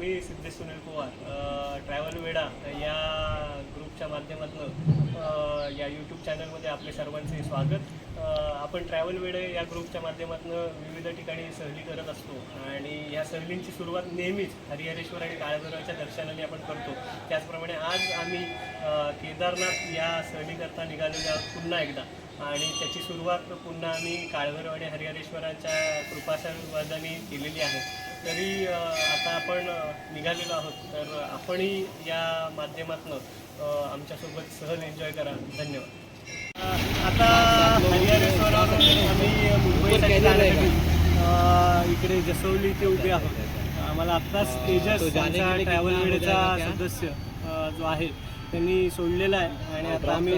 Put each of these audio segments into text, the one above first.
मी Siddhesh Sunil Kumar travel वेडा या ग्रुपच्या माध्यमातून या यूट्यूब चॅनलमध्ये आपले सर्वांचे स्वागत. आपण ट्रॅव्हल वेडे या ग्रुपच्या माध्यमातून विविध ठिकाणी सहली करत असतो आणि या सहलींची सुरुवात नेहमीच हरिहरेश्वर आणि काळभैरवाच्या दर्शनाने आपण करतो. त्याचप्रमाणे आज आम्ही केदारनाथ या सहलीकरता निघालेलो आहोत पुन्हा एकदा आणि त्याची सुरुवात पुन्हा आम्ही काळभैरव आणि हरिहरेश्वराच्या कृपाशीर्वादाने केलेली आहे. तरी आता आपण निघालेलो आहोत. तर आपणही या माध्यमातून आमच्यासोबत सहज एन्जॉय करा. धन्यवाद. आता आम्ही मुंबईसाठी जाण्यासाठी इकडे जसवली ते उभे आहोत. आम्हाला आत्ताच तेजस ट्रॅव्हल वेळेचा सदस्य जो आहे त्यांनी सोडलेला आहे. आणि आता आम्ही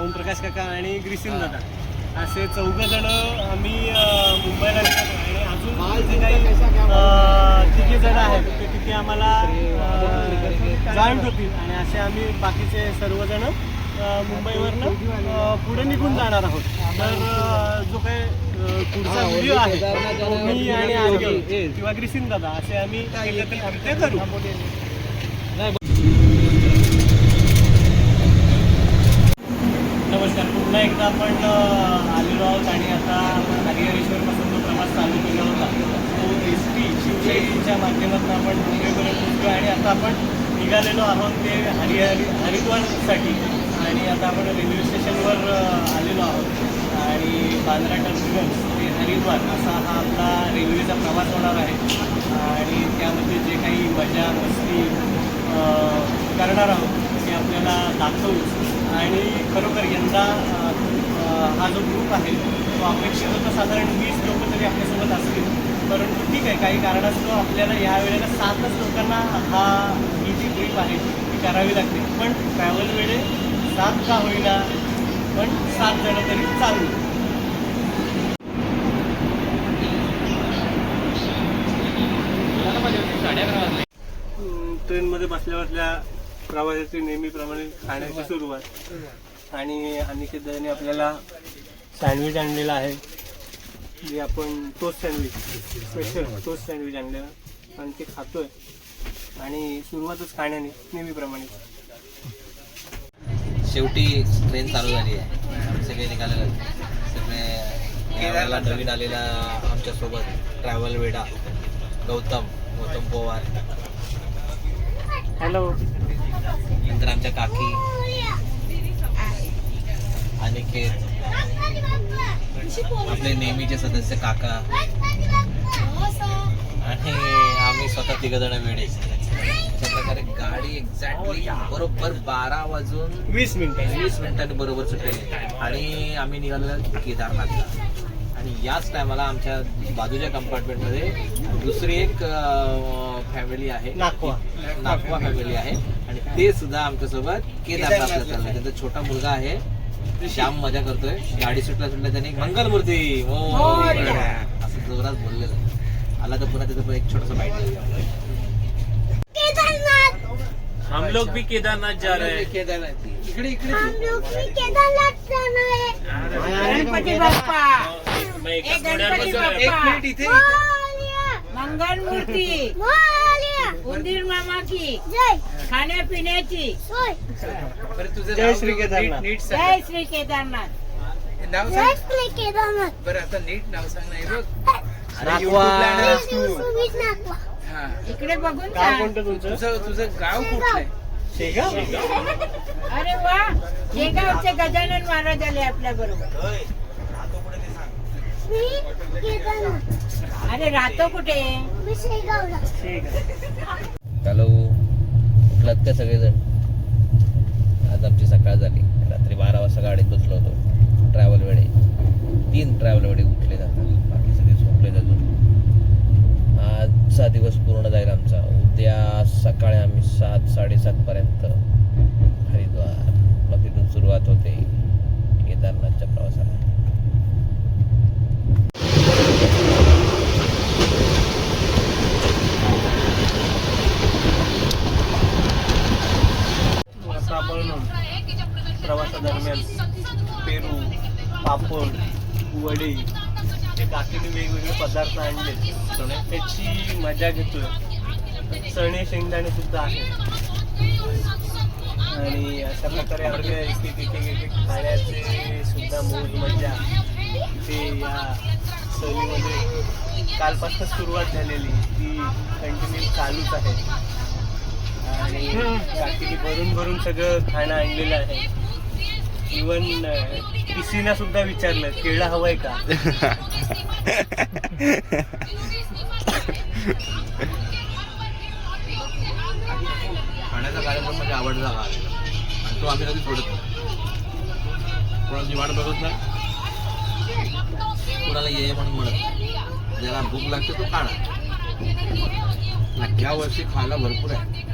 ओमप्रकाश काका आणि ग्रिसिन दादा. असे चौघ जण आम्ही मुंबईला आणि अजून जे काही तिघे जण आहेत. ते तिथे आम्हाला जॉईंट होतील आणि असे आम्ही बाकीचे सर्वजण मुंबईवरनं पुढे निघून जाणार आहोत. तर जो काही पुढचा व्हिडिओ आहे तो मी आणि आर्य किंवा ग्रिसिन दादा असे आम्ही कृत्य करू. नमस्कार. पुन्हा एकदा आपण आहोत आणि आता आपण हरिहरेश्वरपासून जो प्रवास चालू केला होता तो एस टी शिवशाहीच्या माध्यमातून आपण मुंबईपर्यंत पोहोचलो आणि आता आपण निघालेलो आहोत ते हरिहरी हरिद्वारसाठी. आणि आता आपण रेल्वे स्टेशनवर आलेलो आहोत. आणि बांद्रा टर्मिनल्स ते हरिद्वार असा हा आपला रेल्वेचा प्रवास होणार आहे. आणि त्यामध्ये जे काही मजा मस्ती करणार आहोत ते आपल्याला दाखवू. आणि खरोखर यंदा हा जो ग्रुप आहे तो अपेक्षित होता साधारण वीस लोक तरी आपल्यासोबत असतील. परंतु ठीक आहे काही कारणास्तव आपल्याला या वेळेला सातच लोकांना हा ही जी ट्रीप आहे ती करावी लागते. पण ट्रॅव्हल वेळे सात का होईना पण सात जण तरी चालू. ट्रेनमध्ये बसल्या बसल्या प्रवासाची नेहमीप्रमाणे खाण्याची सुरुवात. आणि अनिकेत दादाने आपल्याला सँडविच आणलेला आहे. जे आपण toast sandwich special toast sandwich आणलेलं. आणि ते खातोय. आणि सुरुवातच खाण्याने नेहमीप्रमाणे. शेवटी ट्रेन चालू झाली आहे. सगळे निघालेले. सगळे यावेळेला नवीन आलेला आमच्यासोबत ट्रॅव्हल वेडा गौतम गौतम पवार. हॅलो नंतर आमच्या काकी. अनिकेत आपले नेहमीचे सदस्य काका. आणि आम्ही स्वतः तिघ जण वेळे अशा प्रकारे गाडी एक्झॅक्टली बरोबर बारा वाजून वीस मिनिटं. वीस मिनिटांनी बरोबर सुटलेली आणि आम्ही निघालेलो केदारनाथला आणि याच टायमाला आमच्या बाजूच्या कंपार्टमेंटमध्ये दुसरी एक फॅमिली आहे. नाकवा. नाकवा फॅमिली आहे. आणि ते सुद्धा आमच्यासोबत केदारनाथला चाललंय त्यांचा छोटा मुलगा आहे. श्याम मजा करतोय. गाडी सुटल्या सुटल्या त्याने मंगलमूर्ती. मोरया. असं जोरात बोललेलं. आला तर पुन्हा त्याचं पण एक छोटस बाईट हम लोग भी केदारनाथ जा रहे हैं. केदारनाथ. इकडे इकडे. हम लोग भी केदारनाथ जाना है. गणपती बाप्पा. मैं एक गणपती एक मिनिट इथे. मंगल मूर्ती. उंदीर मामा की. जय. खाण्यापिण्याची. सोय. बरं तुझं जय नाव श्री नीट- केदारनाथ. नीट जय सांग श्री केदारनाथ. नाव जय सांग. श्री केदारनाथ. बरं आता नीट नाव सांग नाही बघ. अरे नाकवा. YouTube ला आहे ना श्री तू. सुमित नाकवा हा. इकडे बघून गाव सांग. कोणतं तुमचं? तुझं तुझं गाव कुठलंय शेगाव? अरे वा शेगावचे गजानन महाराज आले आपल्या बरोबर. श्री केदारनाथ. अरे राहतो कुठे? मी शेगावला. शेगाव. हॅलो. उठलात का सगळेजण? आज आमची सकाळ झाली. रात्री बारा वाजता गाडीत बसलो होतो ट्रॅव्हल वेळे तीन ट्रॅव्हल वेळे उठले जातात बाकी सगळे झोपले अजून आजचा दिवस पूर्ण जाईल आमचा उद्या सकाळी आम्ही सात साडेसात पर्यंत हरिद्वार मग तिथून सुरुवात होते केदारनाथच्या प्रवासाला आता आपण प्रवासादरम्यान पेरू पापड वडे हे काकीने वेगवेगळे पदार्थ आणले. त्याची मजा घेतोय. चणे शेंगदाणे सुद्धा आहेत आणि अशा प्रकारे आपल्या आहे की एक एक एक एक खाण्याचे सुद्धा मोज मजा ते या सहलीमध्ये कालपासून सुरुवात झालेली. ती कंटिन्यू चालूच आहे. बाकी भरून भरून सगळं खाणं आणलेलं आहे. इवन पिसीना सुद्धा विचारलं केळा हवाय का? खाण्याचा कार्यक्रम म्हणजे आवडला हा. आणि तो आम्ही कधी सोडत नाही. कोणाची वाट बघत नाही. कोणाला ये म्हणून म्हणत ज्याला भूक लागते तो खाणार. या वर्षी खायला भरपूर आहे.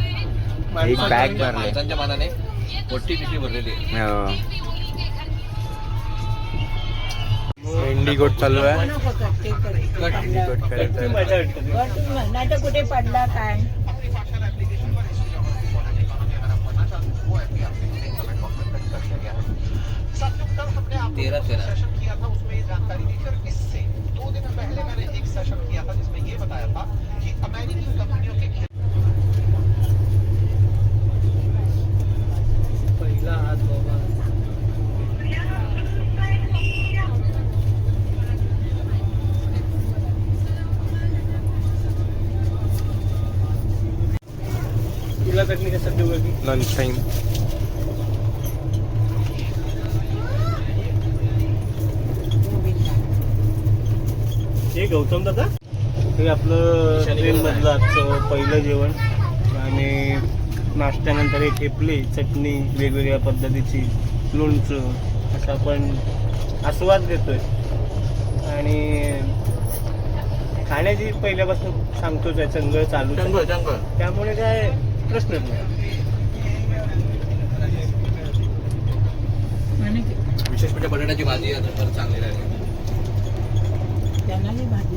एक बॅग भरले. माणसांच्या मानाने मोठी पिशवी भरलेली आहे. इंडिगोट चालू आहे. इंडिगोट करायचं बरं, नाही तर कुठे पडला काय? तेरा तेरा. लंच टाइम हे गौतम दादा? हे आपलं ट्रेन मधलं आजचं पहिलं जेवण. आणि नाश्त्यानंतर हे ठेपले चटणी वेगवेगळ्या पद्धतीची लोणचं असं आपण आस्वाद घेतोय आणि खाण्याची पहिल्यापासून सांगतोच आहे चंगळ चालू त्यामुळे काय प्रश्नच नाही. विशेष म्हणजे बटाट्याची भाजी आता फार चांगली लागली त्यांना ही भाजी.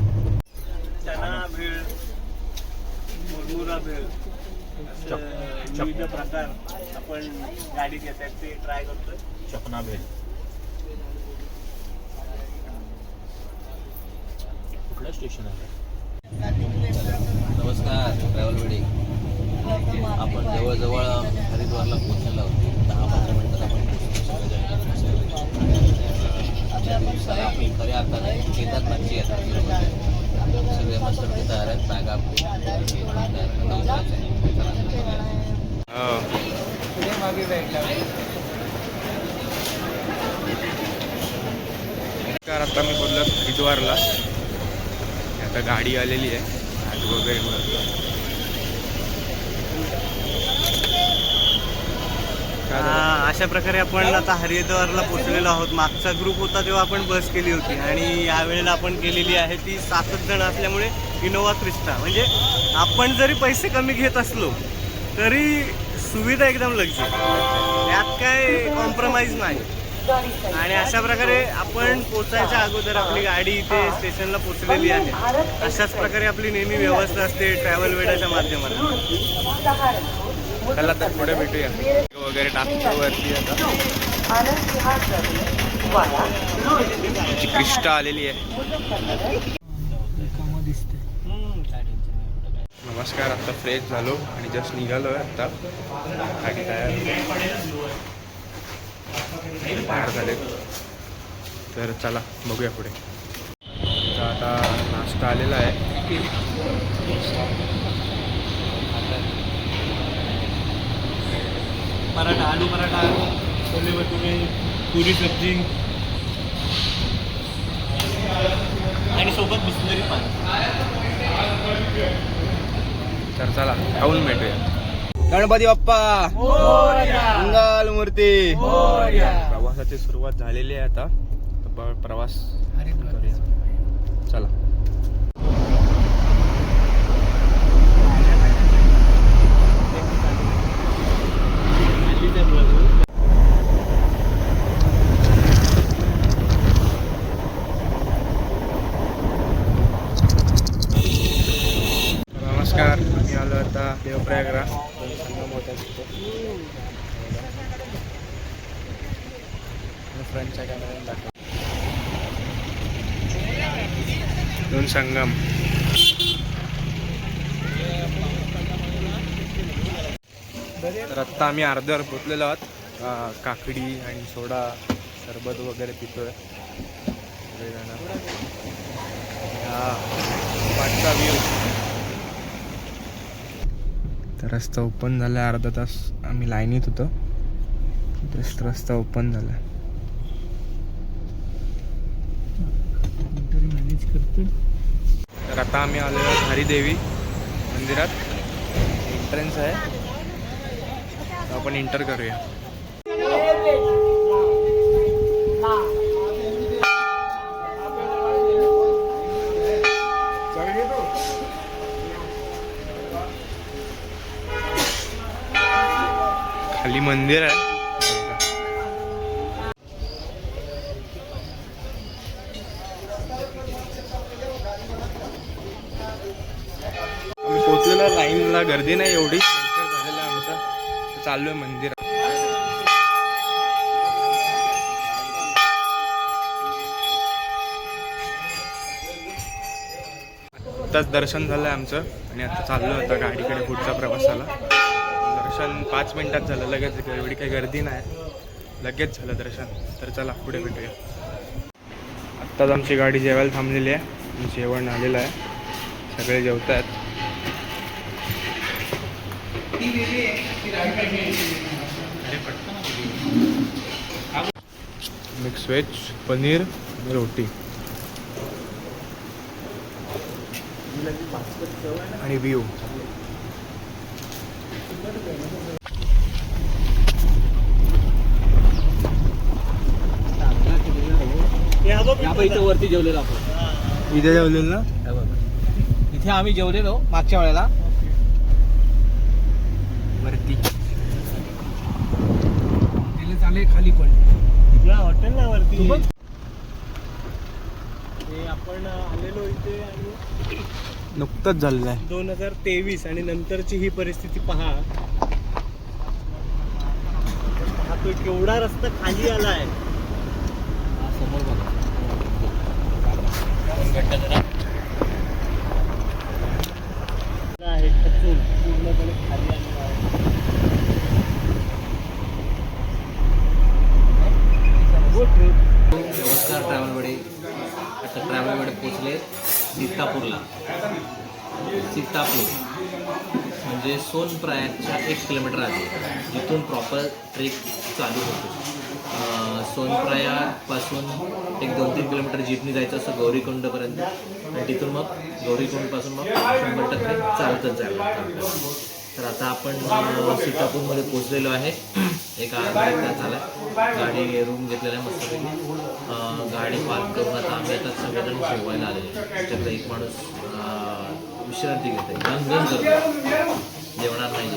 चना भेळ मुरमुरा भेळ विविध प्रकार आपण गाडीत येतात ते ट्राय करतोय. चपना भेल कुठलं स्टेशन आहे? नमस्कार ट्रॅव्हल वेडिंग. आपण जवळजवळ हरिद्वारला पोहोचलेलो आहोत दहा पंधरा मिनिटात आपण पोहोचतो आजच्या दिवसाला आपली खऱ्या अर्थाने केदारनाथची यात्रा सुरू आहे. सगळे मस्त तयार आहेत बॅगा नमस्कार आता मी बोललो हरिद्वारला आता गाडी आलेली आहे आज वगैरे भरलं. काय झालं? हा, अशा प्रकारे आपण आता हरिद्वारला पोहोचलेलो आहोत. मागचा ग्रुप होता तेव्हा आपण बस केली होती. आणि यावेळेला आपण केलेली आहे ती सातच जण असल्यामुळे इनोवा क्रिस्टा म्हणजे आपण जरी पैसे कमी घेत असलो तरी सुविधा एकदम लक्झरी त्यात काय कॉम्प्रोमाइज नाही. आणि अशा प्रकारे आपण पोचायच्या अगोदर आपली गाडी इथे स्टेशनला पोचलेली आहे. अशाच प्रकारे आपली नेहमी व्यवस्था असते ट्रॅव्हल वेडाच्या माध्यमातून. चला तर पुढे भेटूया. वगैरे टाकतो वरती आता. आमची क्रिस्टा आलेली आहे. नमस्कार आता फ्रेश झालो आणि जस्ट निघालो आहे आता. गाडी तयार. तयार झाले. तर चला बघूया पुढे. आता नाश्ता आलेला आहे. पराठा आलू पराठा छोले भटुरे पुरी सब्जी. आणि सोबत बिस्लरी पाणी. तर चला खाऊन भेटूया. गणपती बाप्पा! मंगल मूर्ती प्रवासाची सुरुवात झालेली आहे आता. प्रवास करूया चला नमस्कार मी आलो आता देवप्रयागला संगम होता फ्रंटच्या कॅमेऱ्याने दाखव दोन संगम तर आत्ता आम्ही अर्ध्यावर पोचलेलो आहोत. काकडी आणि सोडा सरबत वगैरे पितोय. व्ह्यू तर रस्ता ओपन झाला अर्धा तास आम्ही लाईनीत होतो. जस्ट रस्ता ओपन झाला तर आता आम्ही आलेलो हरिदेवी मंदिरात. एंट्रन्स आहे. आपण एंटर करूया. खाली मंदिर आहे. आम्ही लाईनला गर्दी नाही एवढी. चाललोय मंदिर आत्ताच दर्शन झालं आमचं आणि आता चाललो आता गाडीकडे कुठचा प्रवास झाला दर्शन पाच मिनिटात झालं लगेच एवढी काही गर्दी नाही. लगेच झालं दर्शन. तर चला पुढे भेटूया. आत्ताच आमची गाडी जेवायला थांबलेली आहे. जेवण आलेलं आहे. सगळे जेवत आहेत मिक्स व्हेज पनीर रोटी. आणि व्ह्यू वरती जेवलेलो आपण. इथे जेवलेलं ना. इथे आम्ही जेवलेलो मागच्या वेळेला. चाले खाली पण या हॉटेल ना वरती हे आपण आलेलो इथे आणि नुकतंच झालेलं आहे. दोन हजार तेवीस आणि नंतरची ही परिस्थिती पहा. हा तो केवढा रस्ता खाली आलाय. समोर बघा. आहे खचून पूर्णपणे खाली आलेला आहे नमस्कार ट्रॅव्हलकडे आता ट्रॅव्हलकडे पोचले सीतापूरला. सीतापूर. म्हणजे सोनप्रायाच्या एक किलोमीटर आधी. जिथून प्रॉपर ट्रेक चालू होतो. सोनप्रायापासून एक दोन तीन किलोमीटर जीपनी जायचं असं गौरीकुंडपर्यंत. आणि तिथून मग गौरीकुंडपासून मग शंभर टक्के चालतच जायला लागतं आपल्याला. तर आता आपण सीतापूरमध्ये पोचलेलो आहे. एक अर्धा एक तास झाला. गाडी रूम घेतलेला आहे मस्तपैकी. गाडी पार्क करून आता आम्ही आता सगळेजण जेवायला आलेले त्याच्यातला एक माणूस विश्रांती घेत आहे गण गण करतो जेवणार नाही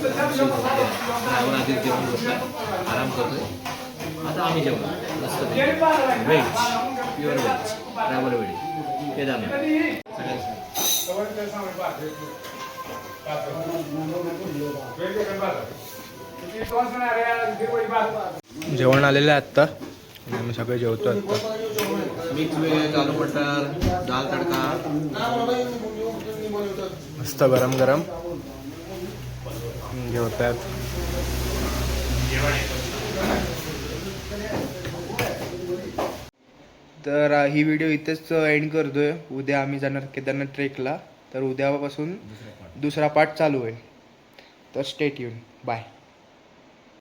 ड्रायव्हर आधीच जेवण बसला. आराम करतोय. आता आम्ही जेवणार. मस्त व्हेज प्युअर व्हेज ट्रॅव्हल वेळी ते जाणार जेवण आलेलं आहे आत्ता. आम्ही सगळे जेवतो आत्ता. मिक्स व्हेज आलू मटर दाल तडका. मस्त गरम गरम. जेवत आहेत तर ही व्हिडिओ इथेच एंड करतोय. उद्या आम्ही जाणार केदारनाथ ट्रेकला तर उद्यापासून दुसरा पार्ट चालू आहे तर स्टेट येऊन बाय